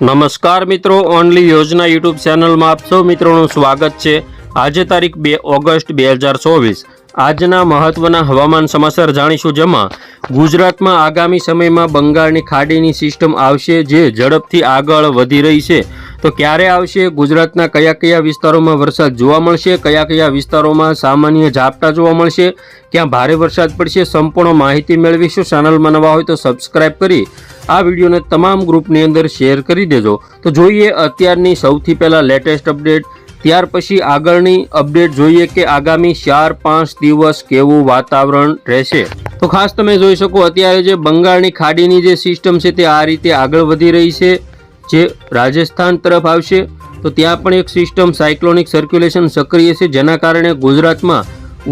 નમસ્કાર મિત્રો ઓનલી યોજના યુટ્યુબ ચેનલમાં આપ સૌ મિત્રોનું સ્વાગત છે. આજે તારીખ બે ઓગસ્ટ બે હજાર ચોવીસ. આજના મહત્વના હવામાન સમાચાર જાણીશું જેમાં ગુજરાતમાં આગામી સમયમાં બંગાળની ખાડીની સિસ્ટમ આવશે જે ઝડપથી આગળ વધી રહી છે. તો ક્યારે આવશે? ગુજરાતના કયા કયા વિસ્તારોમાં વરસાદ જોવા મળશે? કયા કયા વિસ્તારોમાં સામાન્ય ઝાપટા જોવા મળશે? ક્યાં ભારે વરસાદ પડશે? સંપૂર્ણ માહિતી મેળવીશું. ચેનલમાં નવા હોય તો સબસ્ક્રાઈબ કરી આ વિડીયોને તમામ ગ્રુપની અંદર શેર કરી દેજો. તો જોઈએ અત્યારની સૌથી પહેલાં લેટેસ્ટ અપડેટ. ત્યાર પછી આગળની અપડેટ જોઈએ કે આગામી ચાર પાંચ દિવસ કેવું વાતાવરણ રહેશે. તો ખાસ તમે જોઈ શકો અત્યારે જે બંગાળની ખાડીની જે સિસ્ટમ છે તે આ રીતે આગળ વધી રહી છે. જે રાજસ્થાન તરફ આવશે, તો ત્યાં પણ એક સિસ્ટમ સાયક્લોનિક સર્ક્યુલેશન સક્રિય છે. જેના કારણે ગુજરાતમાં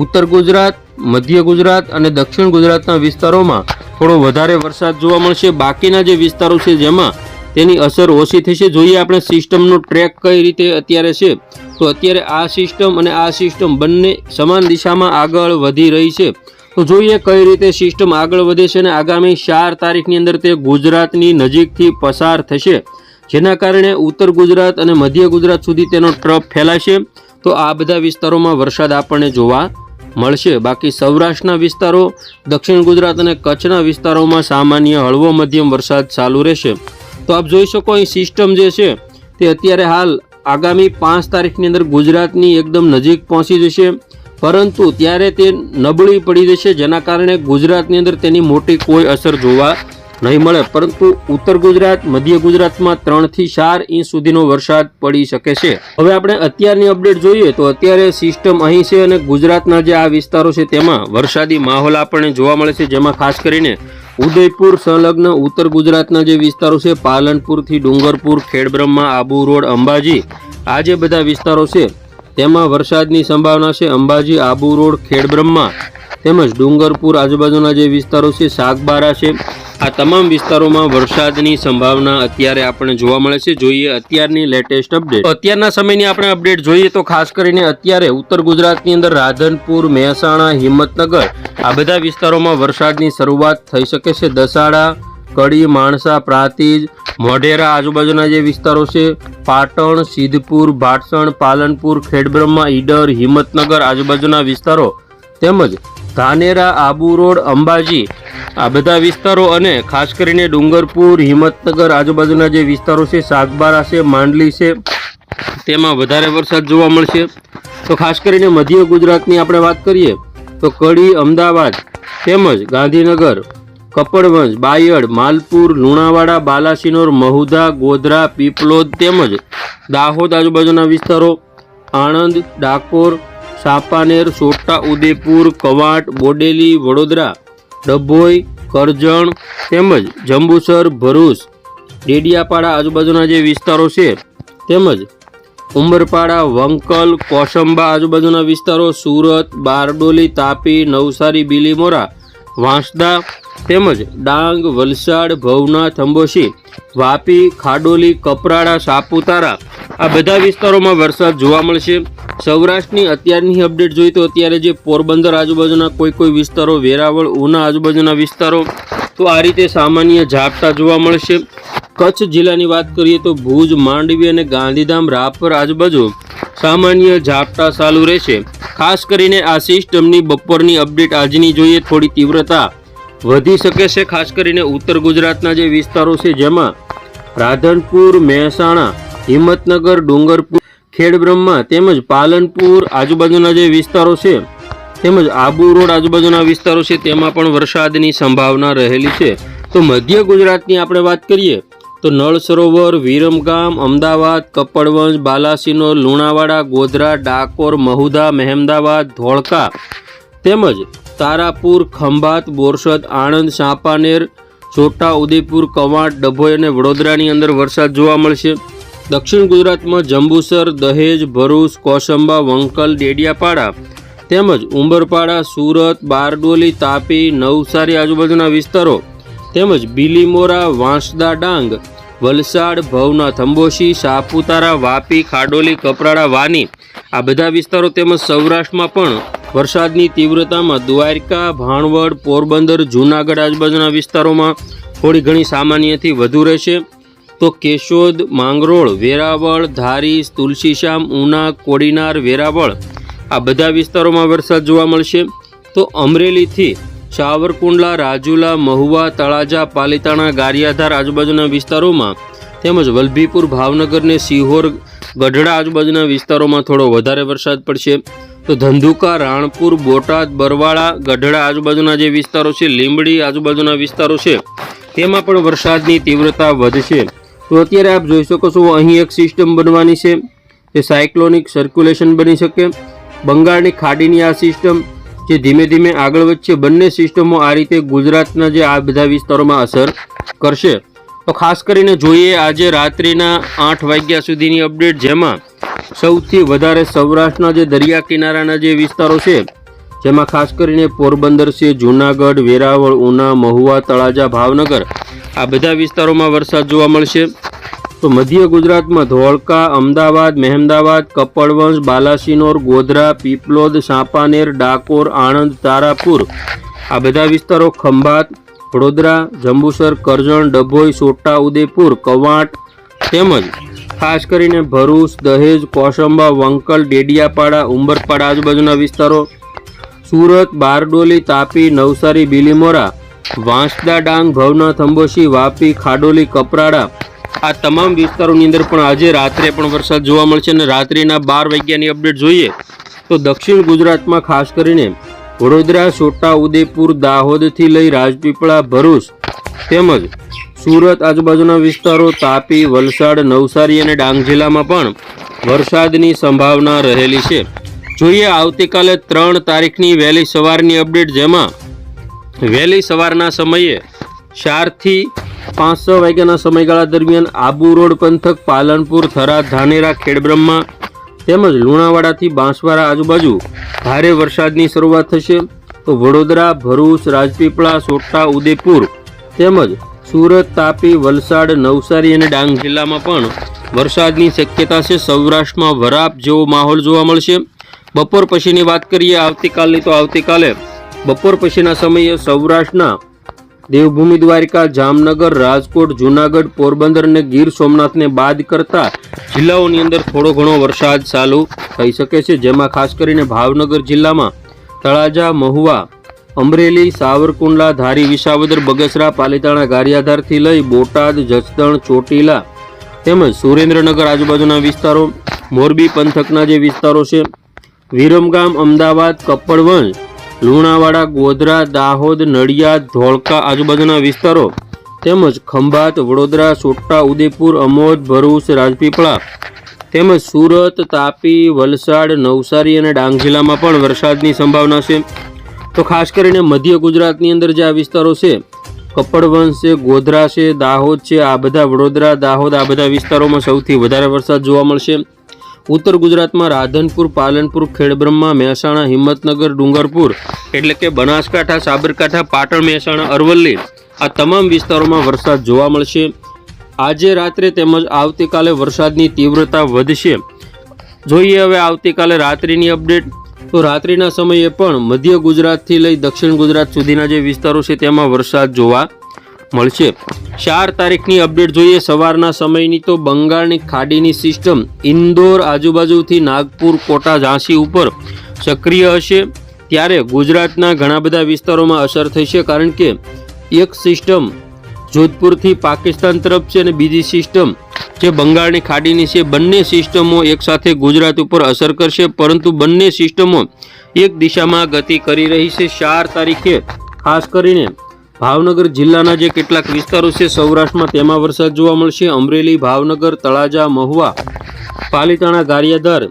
ઉત્તર ગુજરાત મધ્ય ગુજરાત અને દક્ષિણ ગુજરાતના વિસ્તારોમાં થોડો વધારે વરસાદ જોવા મળશે. બાકીના જે વિસ્તારો છે જેમાં તેની અસર ઓછી થશે. જોઈએ આપણે સિસ્ટમનો ટ્રેક કઈ રીતે અત્યારે છે. તો અત્યારે આ સિસ્ટમ અને આ સિસ્ટમ બંને સમાન દિશામાં આગળ વધી રહી છે. તો જોઈએ કઈ રીતે સિસ્ટમ આગળ વધે છે અને આગામી ચાર તારીખની અંદર તે ગુજરાતની નજીકથી પસાર થશે. જેના કારણે ઉત્તર ગુજરાત અને મધ્ય ગુજરાત સુધી તેનો ટ્રફ ફેલાશે. તો આ બધા વિસ્તારોમાં વરસાદ આપણને જોવા મળશે. બાકી સૌરાષ્ટ્રના વિસ્તારો, દક્ષિણ ગુજરાત અને કચ્છના વિસ્તારોમાં સામાન્ય હળવો મધ્યમ વરસાદ ચાલુ રહેશે. તો આપ જોઈ શકો અહીં સિસ્ટમ જે છે, તે અત્યારે હાલ આગામી પાંચ તારીખની અંદર ગુજરાતની એકદમ નજીક પહોંચી જશે. પરંતુ ત્યારે તે નબળી પડી જશે, જેના કારણે ગુજરાતની અંદર તેની મોટી કોઈ અસર જોવા નહીં મળે, પરંતુ ઉત્તર ગુજરાત, મધ્ય ગુજરાતમાં ત્રણથી ચાર ઇંચ સુધીનો વરસાદ પડી શકે છે. હવે આપણે અત્યારની અપડેટ જોઈએ તો અત્યારે સિસ્ટમ અહીં છે અને ગુજરાતના જે આ વિસ્તારો છે તેમાં વરસાદી માહોલ આપણને જોવા મળે છે, જેમાં ખાસ કરીને ઉદયપુર, સંલગ્ન ઉત્તર ગુજરાતના જે વિસ્તારો છે, પાલનપુરથી ડુંગરપુર, ખેડબ્રહ્મા, આબુ રોડ, અંબાજી, આ જે બધા વિસ્તારો છે, તેમાં વરસાદની સંભાવના છે. અંબાજી, આબુ રોડ, ખેડબ્રહ્મા તેમજ ડુંગરપુર આજુબાજુના જે વિસ્તારો છે, સાગબારા છે, આ તમામ વિસ્તારોમાં વરસાદની સંભાવના અત્યારે આપણને જોવા મળે છે. જોઈએ અત્યારની લેટેસ્ટ અપડેટ અત્યારના સમયની આપણે અપડેટ જોઈએ તો ખાસ કરીને અત્યારે ઉત્તર ગુજરાતની અંદર રાધનપુર, મહેસાણા, હિંમતનગર આ બધા વિસ્તારોમાં વરસાદની શરૂઆત થઈ શકે છે. દસાડા, કડી, માણસા, પ્રાંતિજ, મોઢેરા આજુબાજુના જે વિસ્તારો છે, પાટણ, સિદ્ધપુર, ભાટસણ, પાલનપુર, ખેડબ્રહ્મા, ઈડર, હિંમતનગર આજુબાજુના વિસ્તારો તેમજ ધાનેરા, આબુ રોડ, અંબાજી આ બધા વિસ્તારો અને ખાસ કરીને ડુંગરપુર, હિંમતનગર આજુબાજુના જે વિસ્તારો છે, સાગબારા છે, માંડલી છે, તેમાં વધારે વરસાદ જોવા મળશે. તો ખાસ કરીને મધ્ય ગુજરાતની આપણે વાત કરીએ, તો કડી, અમદાવાદ તેમજ ગાંધીનગર, કપડવંજ, બાયડ, માલપુર, લુણાવાડા, બાલાસિનોર, મહુધા, ગોધરા, પીપલોદ તેમજ દાહોદ આજુબાજુના વિસ્તારો, આણંદ, ડાકોર સાપાનેર છોટા ઉદેપુર કવાંટ, બોડેલી, વડોદરા, ડભોઈ, કરજણ તેમજ જંબુસર, ભરૂચ, ડેડિયાપાડા આજુબાજુના જે વિસ્તારો છે તેમજ ઉમરપાડા, વંકલ કોસંબા આજુબાજુના વિસ્તારો, સુરત, બારડોલી, તાપી, નવસારી, બીલીમોરા વાંસદા તેમજ ડાંગ, વલસાડ ભવનાથ અંબોશી વાપી, ખાડોલી, કપરાડા, સાપુતારા આ બધા વિસ્તારોમાં વરસાદ જોવા મળશે. સૌરાષ્ટ્રની અત્યારની અપડેટ જોઈએ તો અત્યારે જે પોરબંદર આજુબાજુના કોઈ કોઈ વિસ્તારો, વેરાવળ, ઉના આજુબાજુના વિસ્તારો, તો આ રીતે સામાન્ય ઝાપટા જોવા મળશે. કચ્છ જિલ્લાની વાત કરીએ તો ભુજ, માંડવી અને ગાંધીધામ રાપર આજુબાજુ સામાન્ય ઝાપટા ચાલુ રહેશે. ખાસ કરીને આ સિસ્ટમની બપોરની અપડેટ આજની જોઈએ થોડી તીવ્રતા વધી શકે છે, ખાસ કરીને ઉત્તર ગુજરાતના જે વિસ્તારો છે, જેમાં રાધનપુર, મહેસાણા, હિંમતનગર, ડુંગરપુર, ખેડબ્રહ્મા તેમજ પાલનપુર આજુબાજુના જે વિસ્તારો છે, તેમજ આબુ રોડ આજુબાજુના વિસ્તારો છે, તેમાં પણ વરસાદની સંભાવના રહેલી છે. તો મધ્ય ગુજરાતની આપણે વાત કરીએ તો નળ સરોવર, વિરમગામ, અમદાવાદ, કપડવંજ, બાલાસિનોર, લુણાવાડા, ગોધરા, ડાકોર, મહુધા, મહેમદાવાદ, ધોળકા તેમજ તારાપુર, ખંભાત, બોરસદ, આણંદ, સાપાનેર, છોટા ઉદેપુર, કવાંટ, ડભોઈ અને વડોદરાની અંદર વરસાદ જોવા મળશે. દક્ષિણ ગુજરાતમાં જંબુસર, દહેજ, ભરૂચ, કોસંબા, વંકલ, ડેડિયાપાડા તેમજ ઉંબરપાડા, સુરત, બારડોલી, તાપી, નવસારી આજુબાજુના વિસ્તારો તેમજ બીલીમોરા, વાંસદા ડાંગ, વલસાડ, ભવનાથ અંબોશી, સાપુતારા, વાપી, ખાડોલી, કપરાડા, વાની આ બધા વિસ્તારો તેમજ સૌરાષ્ટ્રમાં પણ વરસાદની તીવ્રતામાં દ્વારકા, ભાણવડ, પોરબંદર, જૂનાગઢ આજુબાજુના વિસ્તારોમાં થોડી ઘણી સામાન્યથી વધુ રહેશે. તો કેશોદ, માંગરોળ, વેરાવળ ધારી તુલસીશ્યામ, ઉના, કોડીનાર, વેરાવળ આ બધા વિસ્તારોમાં વરસાદ જોવા મળશે. તો અમરેલીથી સાવરકુંડલા રાજુલા, મહુવા, તળાજા, પાલીતાણા, ગારિયાધાર આજુબાજુના વિસ્તારોમાં તેમજ વલભીપુર ભાવનગરને સિહોર, ગઢડા આજુબાજુના વિસ્તારોમાં થોડો વધારે વરસાદ પડશે. તો ધંધુકા, રાણપુર, બોટાદ, બરવાળા, ગઢડા આજુબાજુના જે વિસ્તારો છે, લીંબડી આજુબાજુના વિસ્તારો છે, તેમાં પણ વરસાદની તીવ્રતા વધશે. તો અત્યારે આપ જોઈ શકો છો, અહીં એક સિસ્ટમ બનવાની છે. તે સાયક્લોનિક સર્ક્યુલેશન બની શકે. બંગાળની ખાડીની આ સિસ્ટમ જે ધીમે ધીમે આગળ વધશે, બંને સિસ્ટમો આ રીતે ગુજરાતના જે આ બધા વિસ્તારોમાં અસર કરશે. તો ખાસ કરીને જોઈએ આજે રાત્રિના આઠ વાગ્યા સુધીની અપડેટ, જેમાં સૌથી વધારે સૌરાષ્ટ્રના જે દરિયા કિનારાના જે વિસ્તારો છે, જેમાં ખાસ કરીને પોરબંદર છે, જૂનાગઢ, વેરાવળ, ઉના, મહુવા, તળાજા, ભાવનગર, આ બધા વિસ્તારોમાં વરસાદ જોવા મળશે. તો મધ્ય ગુજરાતમાં ધોળકા, અમદાવાદ, મહેમદાવાદ, કપડવંશ, બાલાસિનોર, ગોધરા, પીપલોદ, સાપાનેર, ડાકોર, આણંદ, તારાપુર. આ બધા વિસ્તારો ખંભાત, વડોદરા, જંબુસર, કરજણ, ડભોઈ, સોટા ઉદેપુર કવાંટ તેમજ ખાસ કરીને ભરૂચ, દહેજ, કોસંબા, વંકલ, ડેડિયાપાડા, ઉંબરપાડા આજુબાજુના વિસ્તારો. સુરત, બારડોલી, તાપી, નવસારી, બિલીમોરા, વાંસદા ડાંગ ભવના થંબોશી વાપી, ખાડોલી, કપરાડા આ તમામ વિસ્તારોની અંદર પણ આજે રાત્રે પણ વરસાદ જોવા મળશે અને રાત્રિના બાર વાગ્યાની અપડેટ જોઈએ તો દક્ષિણ ગુજરાતમાં ખાસ કરીને વડોદરા, છોટા ઉદેપુર દાહોદથી લઈ રાજપીપળા, ભરૂચ તેમજ સુરત આજુબાજુના વિસ્તારો તાપી, વલસાડ, નવસારી અને ડાંગ જિલ્લામાં પણ વરસાદની સંભાવના રહેલી છે. જોઈએ આવતીકાલે ત્રણ તારીખની વહેલી સવારની અપડેટ જેમાં વહેલી સવારના સમયે ચારથી પાંચ છ વાગ્યાના સમયગાળા દરમિયાન આબુ રોડ પંથક, પાલનપુર, થરા, ધાનેરા, ખેડબ્રહ્મા તેમજ લુણાવાડાથી બાંસવાડા આજુબાજુ ભારે વરસાદની શરૂઆત થશે. તો વડોદરા, ભરૂચ, રાજપીપળા, સોટા ઉદેપુર તેમજ સુરત, તાપી, વલસાડ, નવસારી અને ડાંગ જિલ્લામાં પણ વરસાદની શક્યતા છે. સૌરાષ્ટ્રમાં વરાપ જેવો માહોલ જોવા મળશે. બપોર પછીની વાત કરીએ, આવતીકાલની તો આવતીકાલે બપોર પછીના સમયે સૌરાષ્ટ્રના દેવભૂમિ દ્વારિકા, જામનગર, રાજકોટ, જૂનાગઢ, પોરબંદર અને ગીર સોમનાથને બાદ કરતા જિલ્લાઓની અંદર થોડો ઘણો વરસાદ ચાલુ થઈ શકે છે, જેમાં ખાસ કરીને ભાવનગર જિલ્લામાં તળાજા, મહુવા, અમરેલી, સાવરકુંડલા, ધારી, વિસાવદર, બગસરા, પાલીતાણા, ગારિયાધારથી લઈ બોટાદ, જસદણ, ચોટીલા તેમજ સુરેન્દ્રનગર આજુબાજુના વિસ્તારો, મોરબી, પંથકના જે વિસ્તારો છે, વિરમગામ, અમદાવાદ કપડવંશ લુણાવાડા, ગોધરા, દાહોદ, નડિયાદ, ધોળકા આજુબાજુના વિસ્તારો તેમજ ખંભાત, વડોદરા સોટા ઉદેપુર અમોદ, ભરૂચ, રાજપીપળા તેમજ સુરત, તાપી, વલસાડ, નવસારી અને ડાંગ જિલ્લામાં પણ વરસાદની સંભાવના છે. તો ખાસ કરીને મધ્ય ગુજરાતની અંદર જે આ વિસ્તારો છે, કપડવંશ છે, ગોધરા છે, દાહોદ છે, આ બધા વડોદરા, દાહોદ, આ બધા વિસ્તારોમાં સૌથી વધારે વરસાદ જોવા મળશે. ઉત્તર ગુજરાતમાં રાધનપુર, પાલનપુર, ખેડબ્રહ્મા, મહેસાણા, હિંમતનગર, ડુંગરપુર, એટલે કે બનાસકાંઠા, સાબરકાંઠા, પાટણ, મહેસાણા, અરવલ્લી આ તમામ વિસ્તારોમાં વરસાદ જોવા મળશે. આજે રાત્રે તેમજ આવતીકાલે વરસાદની તીવ્રતા વધશે. જોઈએ હવે આવતીકાલે રાત્રિની અપડેટ. તો રાત્રિના સમયે પણ મધ્ય ગુજરાતથી લઈ દક્ષિણ ગુજરાત સુધીના જે વિસ્તારો છે, તેમાં વરસાદ જોવા મળશે. ચાર તારીખની અપડેટ જોઈએ. સવારના સમયની તો બંગાળની ખાડીની સિસ્ટમ ઇન્દોર આજુબાજુથી નાગપુર, કોટા, ઝાંસી ઉપર સક્રિય હશે. ત્યારે ગુજરાતના ઘણા બધા વિસ્તારોમાં અસર થશે કારણ કે એક સિસ્ટમ જોધપુરથી પાકિસ્તાન તરફ છે અને બીજી સિસ્ટમ જે બંગાળની ખાડીની છે. બંને સિસ્ટમો એકસાથે ગુજરાત ઉપર અસર કરશે, પરંતુ બંને સિસ્ટમો એક દિશામાં ગતિ કરી રહી છે. ચાર તારીખે ખાસ કરીને ભાવનગર જિલ્લાના જે કેટલાક વિસ્તારો છે, સૌરાષ્ટ્રમાં તેમાં વરસાદ જોવા મળશે. અમરેલી, ભાવનગર, તળાજા, મહુવા, પાલીતાણા, ગારિયાધાર,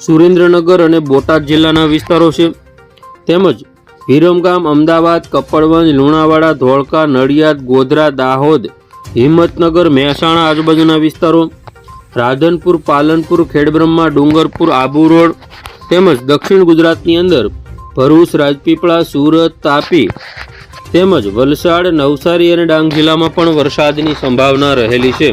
સુરેન્દ્રનગર અને બોટાદ જિલ્લાના વિસ્તારો છે. તેમજ વિરમગામ, અમદાવાદ, કપડવંજ, લુણાવાડા, ધોળકા, નડિયાદ, ગોધરા, દાહોદ, હિંમતનગર, મહેસાણા આજુબાજુના વિસ્તારો, રાધનપુર, પાલનપુર, ખેડબ્રહ્મા, ડુંગરપુર, આબુ રોડ તેમજ દક્ષિણ ગુજરાતની અંદર ભરૂચ, રાજપીપળા, સુરત, તાપી તેમજ વલસાડ નવસારી અને ડાંગ જિલ્લામાં પણ વરસાદની સંભાવના રહેલી છે.